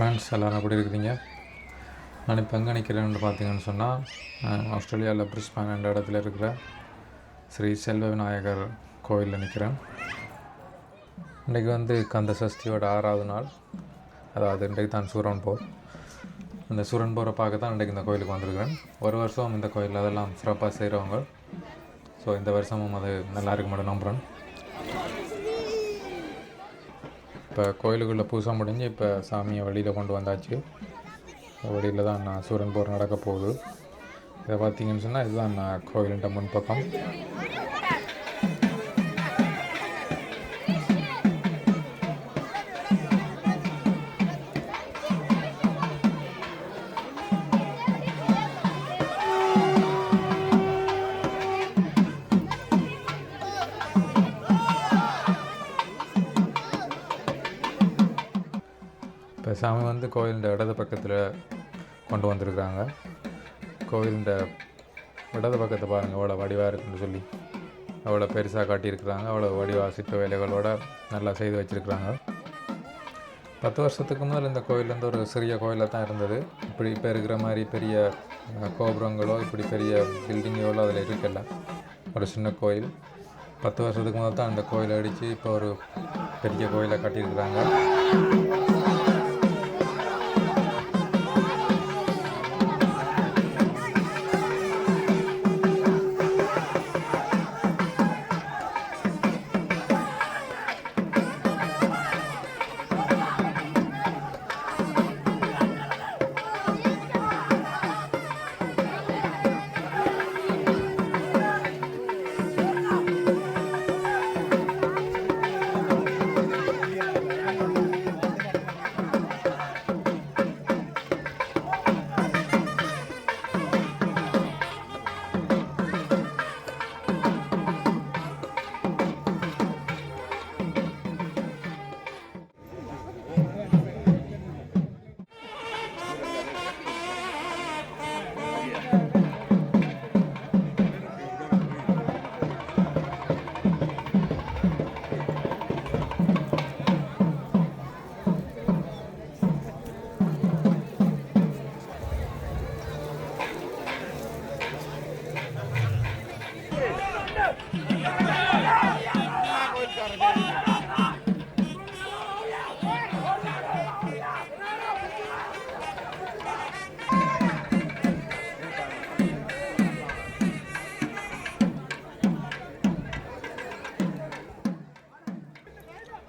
Friends எல்லோரும் எப்படி இருக்கிறீங்க? நான் இப்போ எங்கே நிற்கிறேன்னு பார்த்தீங்கன்னு சொன்னால் ஆஸ்திரேலியாவில் பிரிஸ்பான் என்ற இடத்துல இருக்கிற ஸ்ரீ செல்வ விநாயகர் கோயிலில் நிற்கிறேன் இன்றைக்கி வந்து கந்த சஷ்டியோட ஆறாவது நாள். அதாவது இன்றைக்கு தான் சூரன் போர். இந்த சூரன் போரை பார்க்க தான் இன்றைக்கு இந்த கோயிலுக்கு வந்திருக்கிறேன். ஒரு வருஷம் இந்த கோயில் அதெல்லாம் சிறப்பாக செய்கிறவங்க ஸோ இந்த வருஷமும் அது நல்லா இருக்க மாட்டேன் நம்புகிறேன் இப்போ கோயிலுக்குள்ளே பூசை முடிஞ்சு இப்போ சாமியை வெளியில் கொண்டு வந்தாச்சு. வெளியில் தான் நான் சூரன் போர் நடக்க போகுது. இதை பார்த்தீங்கன்னு சொன்னால் இதுதான் நான் கோயிலின்ட்ட முன்பக்கம். சாமி வந்து கோயிலின் இடது பக்கத்தில் கொண்டு வந்திருக்கிறாங்க. கோயிலின் இடது பக்கத்தை பாருங்கள் அவ்வளோ வடிவாக இருக்குன்னு சொல்லி. அவ்வளோ பெருசாக காட்டியிருக்கிறாங்க அவ்வளோ வடிவாக சிற்ப வேலைகளோட நல்லா செய்து வச்சுருக்கிறாங்க. பத்து வருஷத்துக்கு முதல் இந்த கோயில் வந்து ஒரு சிறிய கோயிலாக தான் இருந்தது. இப்படி இப்போ இருக்கிற மாதிரி பெரிய கோபுரங்களோ இப்படி பெரிய பில்டிங்களோ அதில் இருக்கல. ஒரு சின்ன கோயில் பத்து வருஷத்துக்கு முதல் தான் அந்த கோயிலை அடித்து இப்போ ஒரு பெரிய கோயிலை கட்டியிருக்கிறாங்க.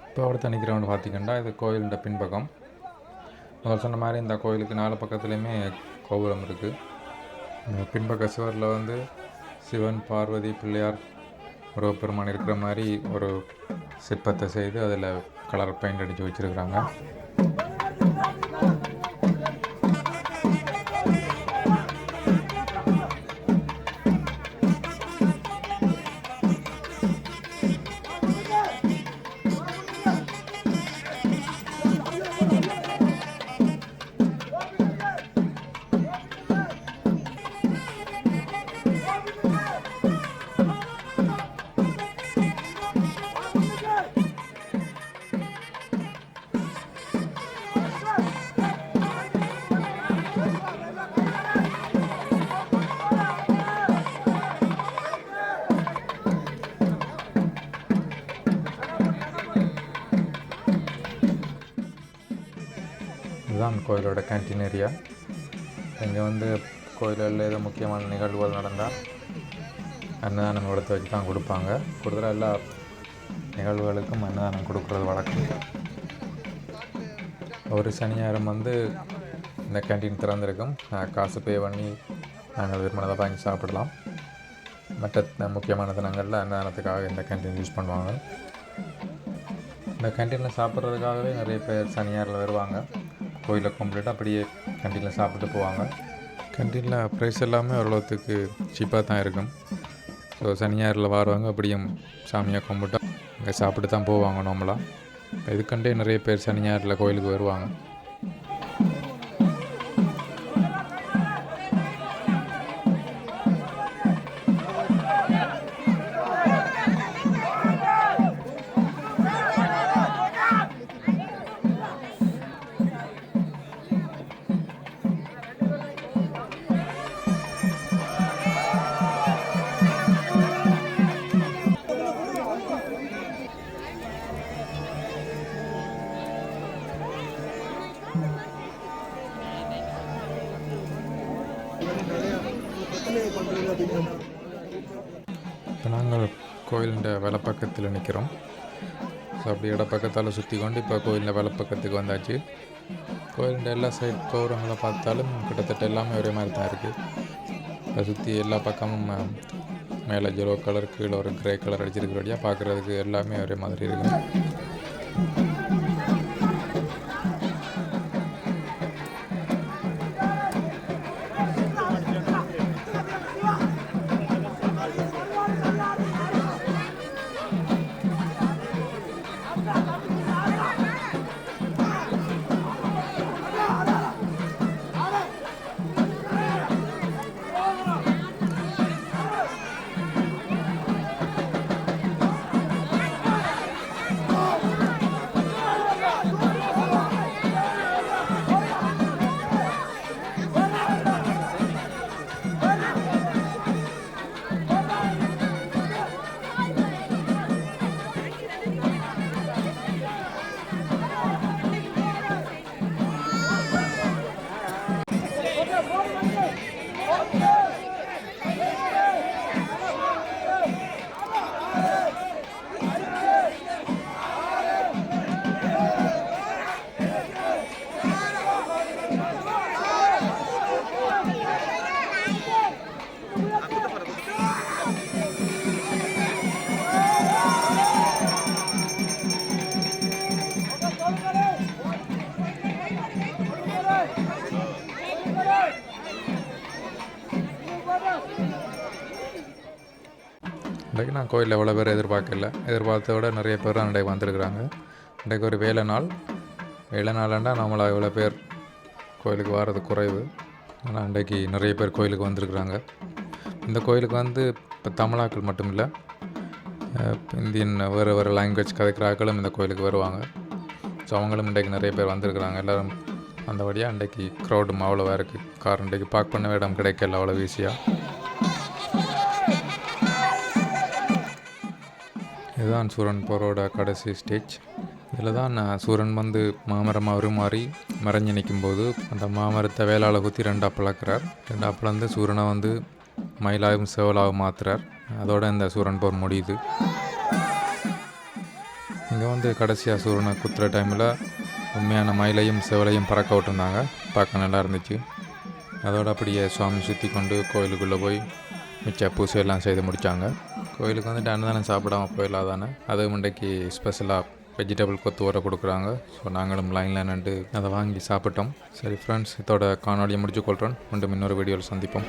இப்போ அடுத்த நிற்கிறவன் பார்த்தீங்கன்னா இது கோயிலுடைய பின்பக்கம். முதல் சொன்ன மாதிரி இந்த கோயிலுக்கு நாலு பக்கத்துலேயுமே கோபுரம் இருக்குது பின்பக்க சுவரில் வந்து சிவன் பார்வதி பிள்ளையார் முருகப்பெருமான் இருக்கிற மாதிரி ஒரு சிற்பத்தை செய்து அதில் கலர் பெயிண்ட் அடித்து வச்சுருக்குறாங்க. இதுதான் கோயிலோட கேன்டீன் ஏரியா இங்கே வந்து கோயிலில் ஏதோ முக்கியமான நிகழ்வுகள் நடந்தால் அன்னதானம் கொடுத்து வச்சு தான் கொடுப்பாங்க. கூடுதலாக எல்லா நிகழ்வுகளுக்கும் அன்னதானம் கொடுக்குறது வழக்கம். ஒரு சனியாரம் வந்து இந்த கேன்டீன் திறந்திருக்கும். காசு பே பண்ணி நாங்கள் விரும்பினதை வாங்கி சாப்பிடலாம். மற்ற முக்கியமான தினங்களில் அன்னதானத்துக்காக இந்த கேன்டீன் யூஸ் பண்ணுவாங்க. இந்த கேன்டீனில் சாப்பிட்றதுக்காகவே நிறைய பேர் சனியாரில் வருவாங்க. கோயிலை கும்பிட்டுட்டு அப்படியே கேன்டீனில் சாப்பிட்டு போவாங்க. கேன்டீனில் ப்ரைஸ் எல்லாமே ஓரளவுக்கு சீப்பாக தான் இருக்கும். ஸோ சனியாரில் வாருவாங்க அப்படியும் சாமியை கும்பிட்டா அங்கே சாப்பிட்டு தான் போவாங்க நார்மலாக இதுக்கண்டே நிறைய பேர் சனியாரில் கோயிலுக்கு வருவாங்க. இப்போ நாங்கள் கோயிலின் வலப்பக்கத்தில் நிற்கிறோம். ஸோ அப்படி இடப்பக்கத்தால் சுற்றி கொண்டு இப்போ கோயிலில் வலப்பக்கத்துக்கு வந்தாச்சு. கோயிலுண்ட எல்லா சைட் கோபுரங்களை பார்த்தாலும் கிட்டத்தட்ட எல்லாமே ஒரே மாதிரி தான் இருக்குது அதை சுற்றி எல்லா பக்கமும் மேலே ஜெலோ கலர் கீழே ஒரு கிரே கலர் அடிச்சிருக்கிறபடியாக பார்க்குறதுக்கு எல்லாமே ஒரே மாதிரி இருக்குது இன்றைக்கு நான் கோயிலில் எவ்வளோ பேர் எதிர்பார்க்கல. எதிர்பார்த்த விட நிறைய பேர் தான் இன்றைக்கு வந்திருக்கிறாங்க. இன்றைக்கு ஒரு வேலை நாள். வேலை நாளாண்டா நம்மளா இவ்வளோ பேர் கோயிலுக்கு வர்றது குறைவு. ஆனால் இன்றைக்கு நிறைய பேர் கோயிலுக்கு வந்திருக்கிறாங்க. இந்த கோயிலுக்கு வந்து இப்போ தமிழாக்கள் மட்டும் இல்லை இந்தியன் வேறு வேறு லாங்குவேஜ் கதைக்கிற ஆட்களும் இந்த கோயிலுக்கு வருவாங்க. ஸோ அவங்களும் இன்றைக்கு நிறைய பேர் வந்திருக்கிறாங்க. எல்லோரும் அந்த வழியாக இன்றைக்கு க்ரௌடும் அவ்வளோவா இருக்குது கார் இன்றைக்கு பார்க் பண்ண இடம் கிடைக்கல அவ்வளோ ஈஸியாக இதுதான் சூரன் போரோட கடைசி ஸ்டேஜ். இதில் தான் நான் சூரன் வந்து மாமரமாக உருமாறி மறைஞ்சு நிற்கும்போது அந்த மாமரத்தை வேளாள குத்தி ரெண்டா பிளக்கிறார். ரெண்டாக பிளந்து சூரனை வந்து மயிலாகவும் சேவலாகவும் மாற்றுறார் அதோட இந்த சூரன் போர் முடியுது. இங்கே வந்து கடைசியாக சூரனை குத்துற டைமில் உண்மையான மயிலையும் செவலையும் பறக்க விட்டுருந்தாங்க. பார்க்க நல்லா இருந்துச்சு. அதோட அப்படியே சுவாமி சுற்றி கொண்டு கோயிலுக்குள்ளே போய் மிச்ச பூசையெல்லாம் செய்து முடித்தாங்க கோயிலுக்கு வந்துட்டு அன்னதானம் சாப்பிடாம போயிடலாம் தானே? அது இன்றைக்கு ஸ்பெஷலாக வெஜிடபிள் கொத்து ஊற கொடுக்குறாங்க. ஸோ நாங்களும் லைனில் நின்று அதை வாங்கி சாப்பிட்டோம். சரி ஃப்ரெண்ட்ஸ் இதோட காணொலியை முடிச்சு கொள்கிறோம் மீண்டும் இன்னொரு வீடியோவில் சந்திப்போம்.